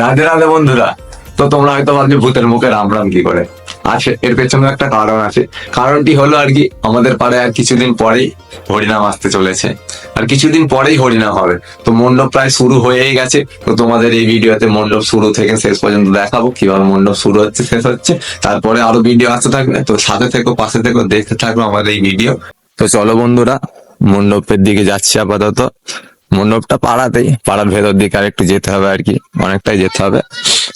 রাধে রাধে বন্ধুরা, তো তোমরা হয়তো ভাবছ ভূতের মুখে রাম রাম কি করে? আছে, এর পেছনে একটা কারণ আছে। কারণটি হলো আর কি, আমাদের পাড়ায় আর কিছুদিন পরেই হরিনাম আসতে চলেছে। আর কিছুদিন পরেই হরিনাম হবে। তো মণ্ডপ প্রায় শুরু হয়েই গেছে। তো তোমাদের এই ভিডিওতে মণ্ডপ শুরু থেকে শেষ পর্যন্ত দেখাবো, কীভাবে মণ্ডপ শুরু হচ্ছে, শেষ হচ্ছে। তারপরে আরও ভিডিও আসতে থাকবে। তো সাথে থেকো, পাশে থেকো, দেখতে থাকবে আমাদের এই ভিডিও। তো চলো বন্ধুরা, মণ্ডপের দিকে যাচ্ছি আপাতত। মণ্ডপটা পাড়াতেই পাড়ার ভেতর দিকে আর একটু যেতে হবে আর কি অনেকটাই যেতে হবে।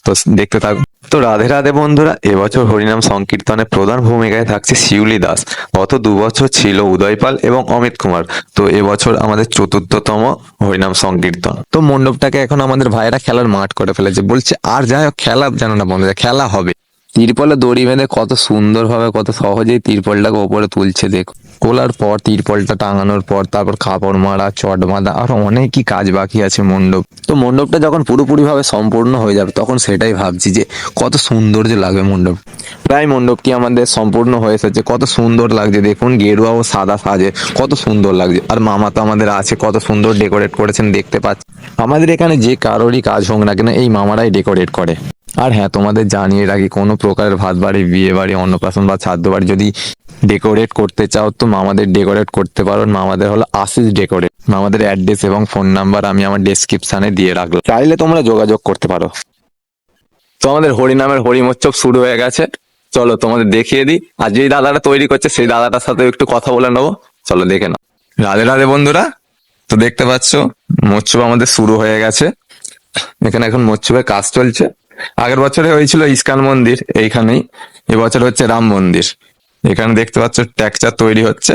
তো দেখতে থাকো। তো রাধে রাধে বন্ধুরা এবছর হরিনাম সংকীর্তনে প্রধান ভূমিকায় থাকছে শিউলি দাস। গত দু বছর ছিল উদয় পাল এবং অমিত কুমার। তো এবছর আমাদের চতুর্থতম হরিনাম সংকীর্তন। তো মণ্ডপটাকে এখন আমাদের ভাইয়েরা খেলার মাঠ করে ফেলেছে। বলছে আর যাই হোক খেলা যেন না বন্ধ যায়, খেলা হবে। তিরপলে দড়ি বেঁধে কত সুন্দরভাবে, কত সহজেই তিরপলটাকে ওপরে তুলছে, দেখো। তোলার পর তিরপলটা টাঙানোর পর তারপর কাপড় মারা, চট বাঁধা, আরও অনেকই কাজ বাকি আছে মণ্ডপ। তো মণ্ডপটা যখন পুরোপুরি ভাবে সম্পূর্ণ হয়ে যাবে, তখন সেটাই ভাবছি যে কত সুন্দর যে লাগবে মণ্ডপ। প্রায় মণ্ডপটি আমাদের সম্পূর্ণ হয়ে এসেছে। কত সুন্দর লাগছে, দেখুন গেরুয়া ও সাদা সাজে, কত সুন্দর লাগছে। আর মামা তো আমাদের আছে, কত সুন্দর ডেকোরেট করেছেন, দেখতে পাচ্ছি। আমাদের এখানে যে কারোরই কাজ হোক না কেন, এই মামারাই ডেকোরেট করে। আর হ্যাঁ তোমাদের জানিয়ে রাখি, কোনো প্রকারের ভাত বাড়ি বিয়ে বাড়ি অন্নপ্রাশন বা ছাদ্য বাড়ি যদি ডেকোরেট করতে চাও, তো মামাদের ডেকোরেট করতে পারো। মামাদের হলো আশিস ডেকোরেট মামাদের অ্যাড্রেস এবং ফোন নাম্বার আমি আমার ডেসক্রিপশনে দিয়ে রাখলাম। চাইলে তোমরা যোগাযোগ করতে পারো। তো আমাদের হরিনামের হরিমোৎসব শুরু হয়ে গেছে। চলো তোমাদের দেখিয়ে দিই। আর যেই দাদাটা তৈরি করছে, সেই দাদাটার সাথে একটু কথা বলে নেব। চলো দেখে নাও। রাধে রাধে বন্ধুরা। তো দেখতে পাচ্ছ মোৎসব আমাদের শুরু হয়ে গেছে। এখানে এখন মোৎসবের কাজ চলছে। আগের বছরে হয়েছিল ইস্কান মন্দির এইখানেই, এবছর হচ্ছে রাম মন্দির। এখানে দেখতে পাচ্ছ ট্যাক্সচার তৈরি হচ্ছে,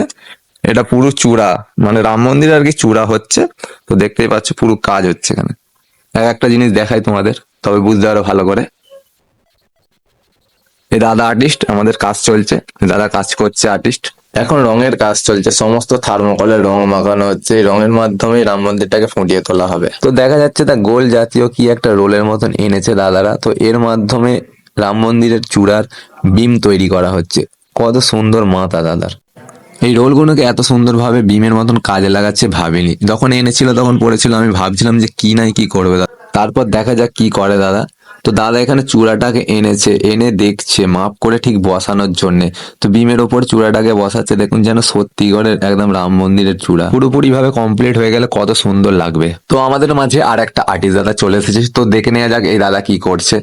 এটা পুরো চূড়া মানে রাম মন্দির আর কি চূড়া হচ্ছে, তো দেখতেই পাচ্ছ পুরো কাজ হচ্ছে এখানে। এক একটা জিনিস দেখাই তোমাদের, তবে বুঝতে পারো ভালো করে। এই দাদা আর্টিস্ট আমাদের কাজ চলছে। দাদা কাজ করছে আর্টিস্ট এখন রঙের কাজ চলছে, সমস্ত থার্মোকলের রং মাখানো হচ্ছে। এই রঙের মাধ্যমে রাম মন্দিরটাকে ফুটিয়ে তোলা হবে। তো দেখা যাচ্ছে তা গোল জাতীয় কি একটা রোলের মতন এনেছে দাদারা। তো এর মাধ্যমে রাম মন্দিরের চূড়ার বিম তৈরি করা হচ্ছে। কত সুন্দর মাতা দাদার। এই রোলগুলোকে এত সুন্দরভাবে বিমের মতন কাজে লাগাচ্ছে ভাবিনি। যখন এনেছিল তখন পড়েছিল, আমি ভাবছিলাম যে কি নাই কি করবে তারপর দেখা যাক কি করে দাদা। তো দাদা এখানে চূড়াটাকে এনেছে, এনে দেখছে, মাপ করে ঠিক বসানোর জন্য। তো বিমের ওপর চূড়াটাকে বসাচ্ছে, দেখুন যেন সত্যিগড়ের একদম রাম মন্দিরের চূড়া। পুরোপুরি ভাবে কমপ্লিট হয়ে গেলে কত সুন্দর লাগবে। তো আমাদের মাঝে আর একটা আর্টিস্ট দাদা চলে এসেছে, তো দেখে নেওয়া যাক এই দাদা কি করছে।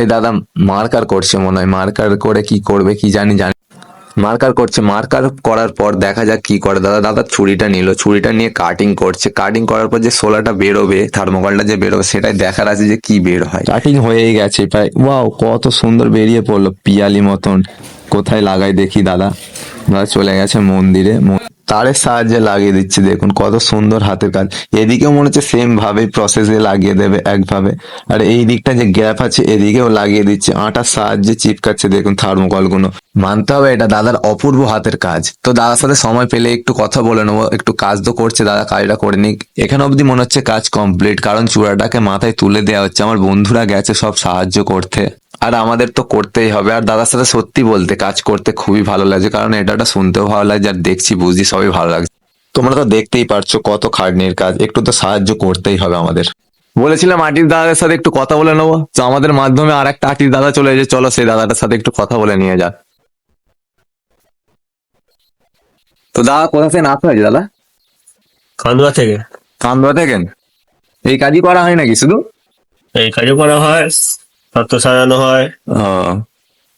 এই দাদা মার্কার করছে মনে হয়, মার্কার করে কি করবে কি জানি জানি মার্কার করছে, মার্কার করার পর দেখা যাক কি করে। দাদা দাদা ছুরিটা নিল ছুরিটা নিয়ে কাটিং করছে। কাটিং করার পর যে সোলাটা বেরোবে থার্মোকলটা যে বেরোবে, সেটাই দেখার আছে যে কি বের হয়। কাটিং হয়েই গেছে প্রায়। ওয়াও কত সুন্দর বেরিয়ে পড়ল, পিয়ালি মতন। কোথায় লাগাই দেখি, দাদা? দাদা চলে গেছে মন্দিরে। তারের সাহায্যে লাগিয়ে দিচ্ছে, দেখুন কত সুন্দর হাতের কাজ। এদিকেও মনে হচ্ছে সেম ভাবে প্রসেসে লাগিয়ে দেবে একভাবে। আর এই দিকটা যে গ্যাপ আছে, এদিকেও লাগিয়ে দিচ্ছে। আটার সাহায্যে চিপকাচ্ছে, দেখুন থার্মোকলগুলো মানতে হবে এটা দাদার অপূর্ব হাতের কাজ। তো দাদার সাথে সময় পেলে একটু কথা বলে নেব, একটু কাজ তো করছে, দাদা কাজটা করে নিক। এখানে অবধি মনে হচ্ছে কাজ কমপ্লিট কারণ চূড়াটাকে মাথায় তুলে দেওয়া হচ্ছে। আমার বন্ধুরা গেছে সব সাহায্য করতে। আর আমাদের তো করতেই হবে। আর দাদার সাথে সত্যি বলতে কাজ করতে খুবই ভালো লাগছে কারণ এটা একটা শুনতেও ভালো লাগছে আর দেখছি বুঝছি সবই ভালো লাগছে। তোমরা তো দেখতেই পারছ কত খাটনির কাজ একটু তো সাহায্য করতেই হবে আমাদের। বলেছিলাম আটির দাদাদের সাথে একটু কথা বলে নেব। তো আমাদের মাধ্যমে আর একটা আটির দাদা চলে এসেছে চলো সেই দাদাটার সাথে একটু কথা বলে নিয়ে যাক। তো দাদা কোথা থেকে নাচতে হয়েছে দাদা? কান্দুয়া থেকে। কান্দুয়া থেকে? এই কাজই করা হয় নাকি শুধু? এই কাজও করা হয়। তত্ত্ব সাজানো হয়।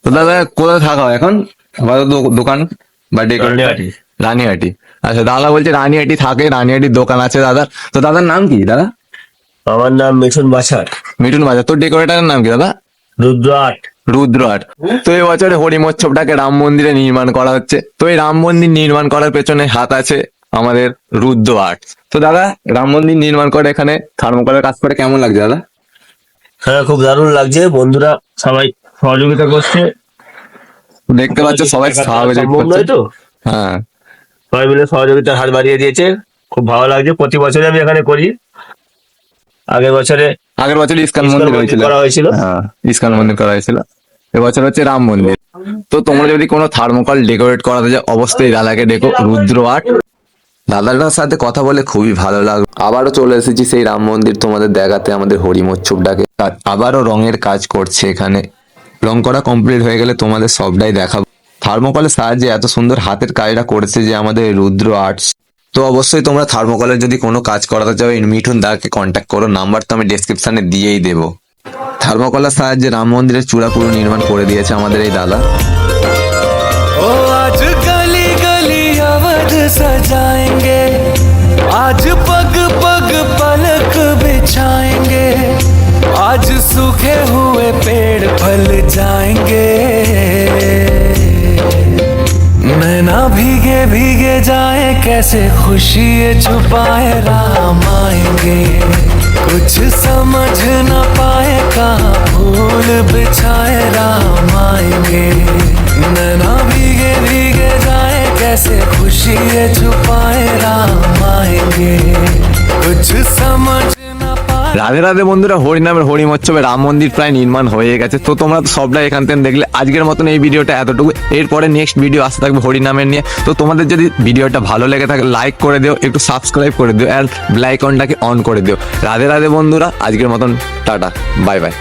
তো দাদা কোথায় থাকা হয় এখন? দো- দোকান বা ডেকোরেট রানিহাটি। আচ্ছা দাদা বলছে রানিহাটি থাকে রানিহাটির দোকান আছে দাদা। তো দাদার নাম কি দাদা? আমার নাম মিঠুন বাছার। মিঠুন বাজার তোর ডেকোরেটারের নাম কি দাদা? রুদ্র আট। রুদ্র আট। তো এই বছরে হরিমোৎসবটাকে রাম মন্দিরে নির্মাণ করা হচ্ছে। তো এই রাম মন্দির নির্মাণ করার পেছনে হাত আছে আমাদের রুদ্র আর্ট তো দাদা রাম মন্দির নির্মাণ করে এখানে থার্মোকলের কাজ করে কেমন লাগছে দাদা? হ্যাঁ খুব দারুণ লাগছে। বন্ধুরা সবাই সহযোগিতা করছে। দেখতে পাচ্ছ সবাই সাহায্য সম্ভব নয় তো? হ্যাঁ। সবাই মিলে সহযোগিতার হাত বাড়িয়ে দিয়েছে। খুব ভালো লাগছে। প্রতি বছরে আমি এখানে করি। আগের বছরে আগের বছর ইস্কান মন্দির হয়েছিল। করা হয়েছিল। হ্যাঁ ইস্কান মন্দির করা হয়েছিল। এবছর হচ্ছে রাম মন্দির। তো তোমরা যদি কোনো থার্মোকল ডেকোরেট করাতে যাও অবশ্যই দাদাকে দেখো রুদ্র আর্ট দাদাটার সাথে কথা বলে খুবই ভালো লাগল। আবারও চলে এসেছি সেই রাম মন্দির তোমাদের দেখাতে, আমাদের হরিমোচ্ছবটাকে আর আবারও রঙের কাজ করছে এখানে। রং করা কমপ্লিট হয়ে গেলে তোমাদের সবটাই দেখাবো। থার্মোকলের সাহায্যে এত সুন্দর হাতের কাজটা করেছে যে আমাদের রুদ্র আর্টস। তো অবশ্যই তোমরা থার্মোকলের যদি কোনো কাজ করাতে চাও মিঠুন দাকে কন্ট্যাক্ট করো। নাম্বার তো আমি ডেসক্রিপশনে দিয়েই দেবো। থার্মোকলের সাহায্যে রাম মন্দিরের চূড়া পুরো নির্মাণ করে দিয়েছে আমাদের এই দাদা। सजाएँगे। आज पग पग पलक बिछाएँगे। आज सूखे हुए पेड़ फल जाएँगे। नैना भीगे भीगे जाए, कैसे खुशी छुपाए, राम आएँगे। कुछ समझ न पाए, कहा फूल बिछाए, राम आएँगे। नैना भीगे भीगे जाए कैसे खुशी ये छुपाए राम आएंगे कुछ समझ न पाए রাধে রাধে বন্ধুরা হরিনামের হরিমোৎসবে রাম মন্দির প্রায় নির্মাণ হয়ে গেছে তো তোমরা তো সবটাই এখান থেকে দেখলে আজকের মতন এই ভিডিওটা এতটুকু এরপরে নেক্সট ভিডিও আসতে থাকবে হরিনামের নিয়ে তো তোমাদের যদি ভিডিওটা ভালো লেগে থাকে লাইক করে দিও একটু সাবস্ক্রাইব করে দিও আর বেল আইকনটাকে অন করে দিও রাধে রাধে বন্ধুরা আজকের মতন টাটা বাই বাই